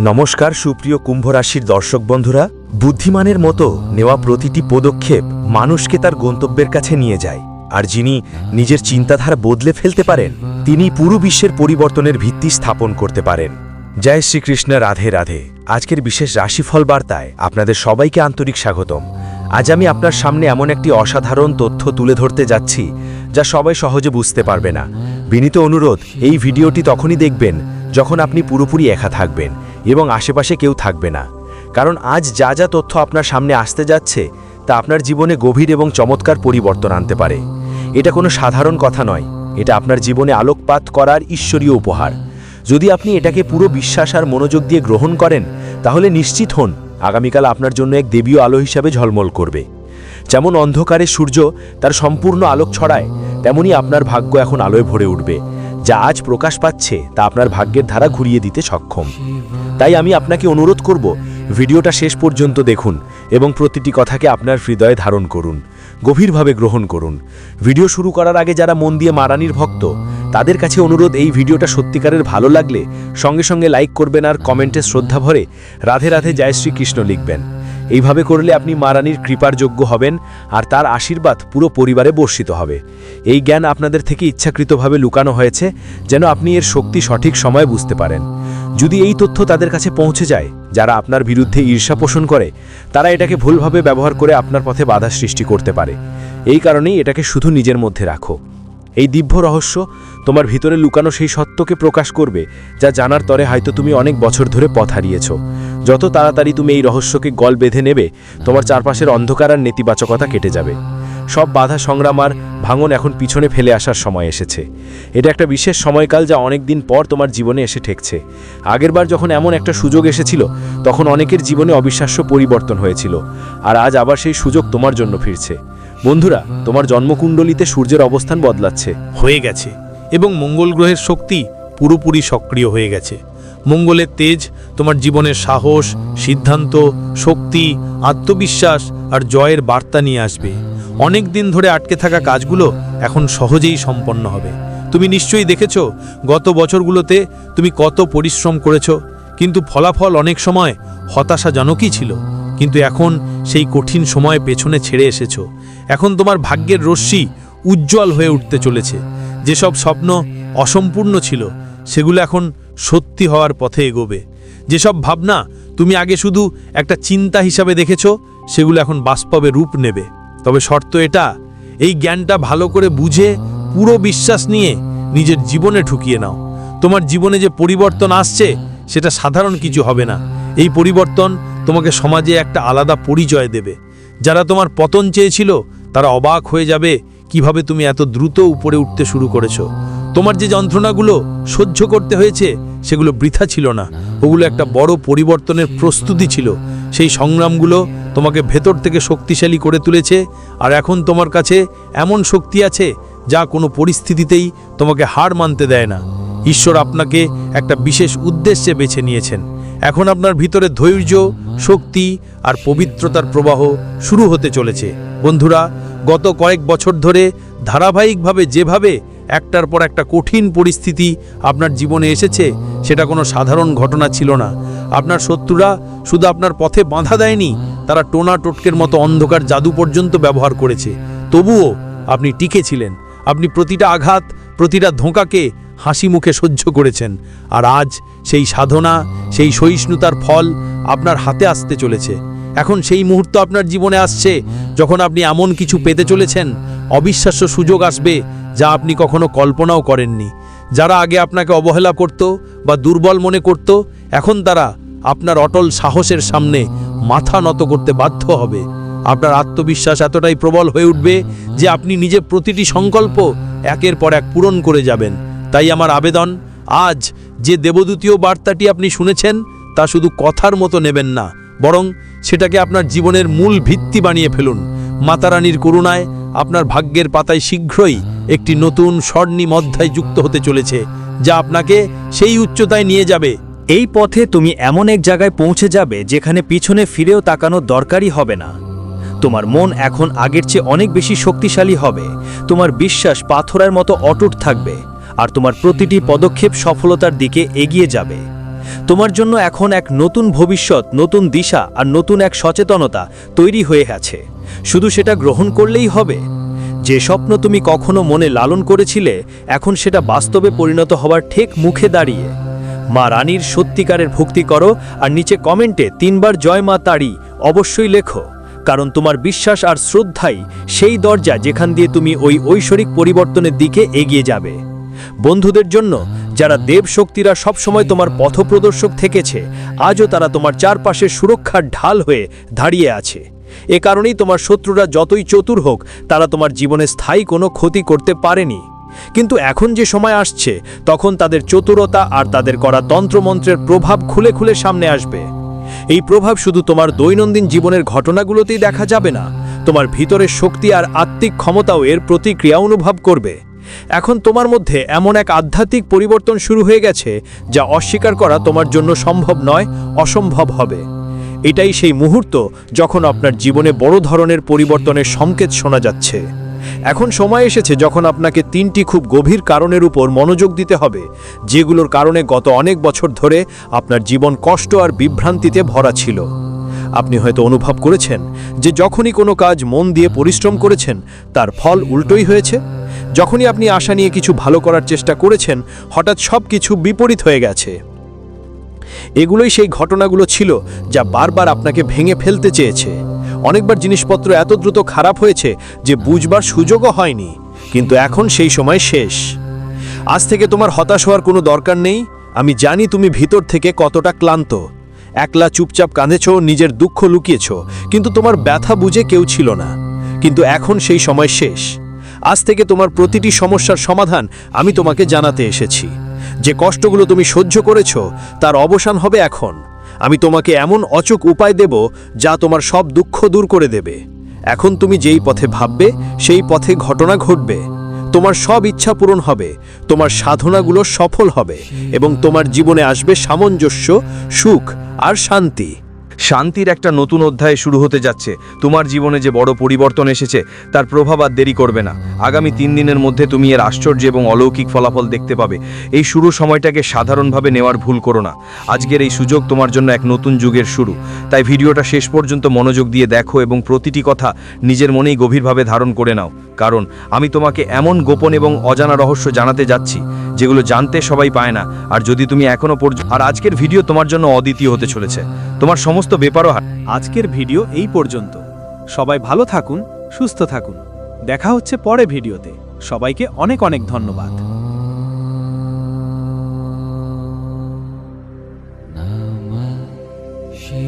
নমস্কার সুপ্রিয় কুম্ভ রাশির দর্শক বন্ধুরা, বুদ্ধিমানের মতো নেওয়া প্রতিটি পদক্ষেপ মানুষকে তার গন্তব্যের কাছে নিয়ে যায়। আর যিনি নিজের চিন্তাধারা বদলে ফেলতে পারেন, তিনি পুরো বিশ্বের পরিবর্তনের ভিত্তি স্থাপন করতে পারেন। জয় শ্রীকৃষ্ণ, রাধে রাধে। আজকের বিশেষ রাশিফল বার্তায় আপনাদের সবাইকে আন্তরিক স্বাগতম। আজ আমি আপনার সামনে এমন একটি অসাধারণ তথ্য তুলে ধরতে যাচ্ছি, যা সবাই সহজে বুঝতে পারবে না। বিনীত অনুরোধ, এই ভিডিওটি তখনই দেখবেন যখন আপনি পুরোপুরি একা থাকবেন এবং আশেপাশে কেউ থাকবে না। কারণ আজ যা যা তথ্য আপনার সামনে আসতে যাচ্ছে, তা আপনার জীবনে গভীর এবং চমৎকার পরিবর্তন আনতে পারে। এটা কোনো সাধারণ কথা নয়। এটা আপনার জীবনে আলোকপাত করার ঈশ্বরীয় উপহার। যদি আপনি এটাকে পুরো বিশ্বাস আর মনোযোগ দিয়ে গ্রহণ করেন, তাহলে নিশ্চিত হন আগামীকাল আপনার জন্য এক দেবীয় আলো হিসাবে ঝলমল করবে। যেমন অন্ধকারে সূর্য তার সম্পূর্ণ আলোক ছড়ায়, তেমনি আপনার ভাগ্য এখন আলোয় ভরে উঠবে। যা আজ প্রকাশ পাচ্ছে তা আপনার ভাগ্যের ধারা ঘুরিয়ে দিতে সক্ষম। তাই আমি আপনাকে অনুরোধ করব, ভিডিওটা শেষ পর্যন্ত দেখুন এবং প্রতিটি কথাকে আপনার হৃদয়ে ধারণ করুন, গভীরভাবে গ্রহণ করুন। ভিডিও শুরু করার আগে যারা মন দিয়ে মারানির ভক্ত, তাদের কাছে অনুরোধ, এই ভিডিওটা সত্যিকারের ভালো লাগলে সঙ্গে সঙ্গে লাইক করবেন আর কমেন্টে শ্রদ্ধা ভরে রাধে রাধে জয় শ্রীকৃষ্ণ লিখবেন। এইভাবে করলে আপনি মারানির কৃপার যোগ্য হবেন, আর তার আশীর্বাদ পুরো পরিবারে বর্ষিত হবে। এই জ্ঞান আপনাদের থেকে ইচ্ছাকৃতভাবে লুকানো হয়েছে, যেন আপনি এর শক্তি সঠিক সময়ে বুঝতে পারেন। যদি এই তথ্য তাদের কাছে পৌঁছে যায়, যারা আপনার বিরুদ্ধে ঈর্ষা পোষণ করে, তারা এটাকে ভুলভাবে ব্যবহার করে আপনার পথে বাধা সৃষ্টি করতে পারে। এই কারণেই এটাকে শুধু নিজের মধ্যে রাখো। এই দিব্য রহস্য তোমার ভিতরে লুকানো সেই সত্যকে প্রকাশ করবে, যা জানার তরে হয়তো তুমি অনেক বছর ধরে পথ হারিয়েছ। যত তাড়াতাড়ি তুমি এই রহস্যকে গল বেঁধে নেবে, তোমার চারপাশের অন্ধকার আর নেতিবাচকতা কেটে যাবে। সব বাধা সংগ্রাম আর ভাঙন এখন পিছনে ফেলে আসার সময় এসেছে। এটা একটা বিশেষ সময়কাল যা অনেক দিন পর তোমার জীবনে এসে ঠেকছে। আগেরবার যখন এমন একটা সুযোগ এসেছিল, তখন অনেকের জীবনে অবিশ্বাস্য পরিবর্তন হয়েছিল। আর আজ আবার সেই সুযোগ তোমার জন্য ফিরছে। বন্ধুরা, তোমার জন্মকুণ্ডলিতে সূর্যের অবস্থান বদলাচ্ছে, হয়ে গেছে, এবং মঙ্গল গ্রহের শক্তি পুরোপুরি সক্রিয় হয়ে গেছে। মঙ্গলের তেজ তোমার জীবনের সাহস, সিদ্ধান্ত, শক্তি, আত্মবিশ্বাস আর জয়ের বার্তা নিয়ে আসবে। অনেক দিন ধরে আটকে থাকা কাজগুলো এখন সহজেই সম্পন্ন হবে। তুমি নিশ্চয়ই দেখেছ, গত বছরগুলোতে তুমি কত পরিশ্রম করেছ, কিন্তু ফলাফল অনেক সময় হতাশাজনকই ছিল, কিন্তু এখন সেই কঠিন সময় পেছনে ছেড়ে এসেছ। এখন তোমার ভাগ্যের রশ্মি উজ্জ্বল হয়ে উঠতে চলেছে। যেসব স্বপ্ন অসম্পূর্ণ ছিল, সেগুলো এখন সত্যি হওয়ার পথে এগোবে। যেসব ভাবনা তুমি আগে শুধু একটা চিন্তা হিসাবে দেখেছ, সেগুলো এখন বাস্তবে রূপ নেবে। তবে শর্ত এটা, এই জ্ঞানটা ভালো করে বুঝে, পুরো বিশ্বাস নিয়ে নিজের জীবনে ঢুকিয়ে নাও। তোমার জীবনে যে পরিবর্তন আসছে, সেটা সাধারণ কিছু হবে না। এই পরিবর্তন তোমাকে সমাজে একটা আলাদা পরিচয় দেবে। যারা তোমার পতন চেয়েছিল তারা অবাক হয়ে যাবে, কীভাবে তুমি এত দ্রুত উপরে উঠতে শুরু করেছ? তোমার যে যন্ত্রণাগুলো সহ্য করতে হয়েছে, সেগুলো বৃথা ছিল না। ওগুলো একটা বড় পরিবর্তনের প্রস্তুতি ছিল। সেই সংগ্রামগুলো তোমাকে ভেতর থেকে শক্তিশালী করে তুলেছে, আর এখন তোমার কাছে এমন শক্তি আছে, যা কোনো পরিস্থিতিতেই তোমাকে হার মানতে দেয় না। ঈশ্বর আপনাকে একটা বিশেষ উদ্দেশ্যে বেছে নিয়েছেন। এখন আপনার ভিতরে ধৈর্য, শক্তি আর পবিত্রতার প্রবাহ শুরু হতে চলেছে। বন্ধুরা গত কয়েক বছর ধরে ধারাবাহিকভাবে যেভাবে একটার পর একটা কঠিন পরিস্থিতি আপনার জীবনে এসেছে, সেটা কোনো সাধারণ ঘটনা ছিল না। আপনার শত্রুরা শুধু আপনার পথে বাঁধা দেয়নি, তারা টোনা টোটকের মতো অন্ধকার জাদু পর্যন্ত ব্যবহার করেছে। তবুও আপনি টিকে ছিলেন। আপনি প্রতিটা আঘাত, প্রতিটা ধোঁকাকে হাসি মুখে সহ্য করেছেন। আর আজ সেই সাধনা, সেই সহিষ্ণুতার ফল আপনার হাতে আসতে চলেছে। এখন সেই মুহূর্ত আপনার জীবনে আসছে যখন আপনি এমন কিছু পেতে চলেছেন, অবিশ্বাস্য সুযোগ আসবে যা আপনি কখনো কল্পনাও করেননি। যারা আগে আপনাকে অবহেলা করত বা দুর্বল মনে করত, এখন তারা আপনার অটল সাহসের সামনে মাথা নত করতে বাধ্য হবে। আপনার আত্মবিশ্বাস এতটাই প্রবল হয়ে উঠবে যে আপনি নিজে প্রতিটি সংকল্প একের পর এক পূরণ করে যাবেন। তাই আমার আবেদন, আজ যে দেবদূতীয় বার্তাটি আপনি শুনেছেন, তা শুধু কথার মতো নেবেন না, বরং সেটাকে আপনার জীবনের মূল ভিত্তি বানিয়ে ফেলুন। মাতারানীর করুণায় আপনার ভাগ্যের পাতায় শীঘ্রই একটি নতুন স্বর্ণিম অধ্যায় যুক্ত হতে চলেছে, যা আপনাকে সেই উচ্চতায় নিয়ে যাবে। এই পথে তুমি এমন এক জায়গায় পৌঁছে যাবে যেখানে পিছনে ফিরেও তাকানো দরকারই হবে না। তোমার মন এখন আগের চেয়ে অনেক বেশি শক্তিশালী হবে। তোমার বিশ্বাস পাথরের মতো অটুট থাকবে, আর তোমার প্রতিটি পদক্ষেপ সফলতার দিকে এগিয়ে যাবে। তোমার জন্য এখন এক নতুন ভবিষ্যৎ, নতুন দিশা আর নতুন এক সচেতনতা তৈরি হয়ে আছে। শুধু সেটা গ্রহণ করলেই হবে। যে স্বপ্ন তুমি কখনো মনে লালন করেছিলে, এখন সেটা বাস্তবে পরিণত হওয়ার ঠিক মুখে দাঁড়িয়ে। মা রানীর সত্যিকারের ভক্তি করো আর নিচে কমেন্টে তিনবার জয় মা তাড়ি অবশ্যই লেখো, কারণ তোমার বিশ্বাস আর শ্রদ্ধাই সেই দরজা যেখান দিয়ে তুমি ওই ঐশ্বরিক পরিবর্তনের দিকে এগিয়ে যাবে। বন্ধুদের জন্য, যারা দেব শক্তিরা সবসময় তোমার পথপ্রদর্শক থেকেছে, আজও তারা তোমার চারপাশে সুরক্ষার ঢাল হয়ে দাঁড়িয়ে আছে। এ কারণেই তোমার শত্রুরা যতই চতুর হোক, তারা তোমার জীবনে স্থায়ী কোনো ক্ষতি করতে পারেনি। কিন্তু এখন যে সময় আসছে, তখন তাদের চতুরতা আর তাদের করা তন্ত্রমন্ত্রের প্রভাব খুলে খুলে সামনে আসবে। এই প্রভাব শুধু তোমার দৈনন্দিন জীবনের ঘটনাগুলোতেই দেখা যাবে না, তোমার ভিতরের শক্তি আর আত্মিক ক্ষমতাও এর প্রতিক্রিয়া অনুভব করবে। এখন তোমার মধ্যে এমন এক আধ্যাত্মিক পরিবর্তন শুরু হয়ে গেছে, যা অস্বীকার করা তোমার জন্য সম্ভব নয়, অসম্ভব হবে। এটাই সেই মুহূর্ত যখন আপনার জীবনে বড় ধরনের পরিবর্তনের সংকেত শোনা যাচ্ছে। এখন সময় এসেছে যখন আপনাকে তিনটি খুব গভীর কারণের উপর মনোযোগ দিতে হবে, যেগুলোর কারণে গত অনেক বছর ধরে আপনার জীবন কষ্ট আর বিভ্রান্তিতে ভরা ছিল। আপনি হয়তো অনুভব করেছেন যে যখনই কোনো কাজ মন দিয়ে পরিশ্রম করেছেন, তার ফল উল্টোই হয়েছে। যখনই আপনি আশা নিয়ে কিছু ভালো করার চেষ্টা করেছেন, হঠাৎ সব কিছু বিপরীত হয়ে গেছে। এগুলোই সেই ঘটনাগুলো ছিল যা বারবার আপনাকে ভেঙে ফেলতে চেয়েছে। অনেকবার জিনিসপত্র এত দ্রুত খারাপ হয়েছে যে বুঝবার সুযোগও হয়নি, কিন্তু এখন সেই সময় শেষ। আজ থেকে তোমার হতাশ হওয়ার কোনো দরকার নেই, আমি জানি তুমি ভিতর থেকে কতটা ক্লান্ত। একলা চুপচাপ কাঁদেছ, নিজের দুঃখ লুকিয়েছ, কিন্তু তোমার ব্যথা বুঝে কেউ ছিল না। কিন্তু এখন সেই সময় শেষ। আজ থেকে তোমার প্রতিটি সমস্যার সমাধান আমি তোমাকে জানাতে এসেছি। যে কষ্টগুলো তুমি সহ্য করেছ, তার অবসান হবে এখন। আমি তোমাকে এমন অচক উপায় দেব যা তোমার সব দুঃখ দূর করে দেবে। এখন তুমি যেই পথে ভাববে, সেই পথে ঘটনা ঘটবে। তোমার সব ইচ্ছা পূরণ হবে, তোমার সাধনাগুলো সফল হবে এবং তোমার জীবনে আসবে সামঞ্জস্য, সুখ আর শান্তি। শান্তির একটা নতুন অধ্যায় শুরু হতে যাচ্ছে। তোমার জীবনে যে বড় পরিবর্তন এসেছে, তার প্রভাব আর দেরি করবে না। আগামী তিন দিনের মধ্যে তুমি এর আশ্চর্য এবং অলৌকিক ফলাফল দেখতে পাবে। এই শুরু সময়টাকে সাধারণভাবে নেওয়ার ভুল করো না। আজকের এই সুযোগ তোমার জন্য এক নতুন যুগের শুরু। তাই ভিডিওটা শেষ পর্যন্ত মনোযোগ দিয়ে দেখো এবং প্রতিটি কথা নিজের মনেই গভীরভাবে ধারণ করে নাও। কারণ আমি তোমাকে এমন গোপন এবং অজানা রহস্য জানাতে যাচ্ছি যেগুলো জানতে সবাই পায় না। আর যদি তুমি এখনও পর্যন্ত আর আজকের ভিডিও তোমার জন্য অদ্বিতীয় হতে চলেছে। তোমার সমস্ত ব্যাপারও আজকের ভিডিও এই পর্যন্ত। সবাই ভালো থাকুন, সুস্থ থাকুন। দেখা হচ্ছে পরে ভিডিওতে। সবাইকে অনেক অনেক ধন্যবাদ।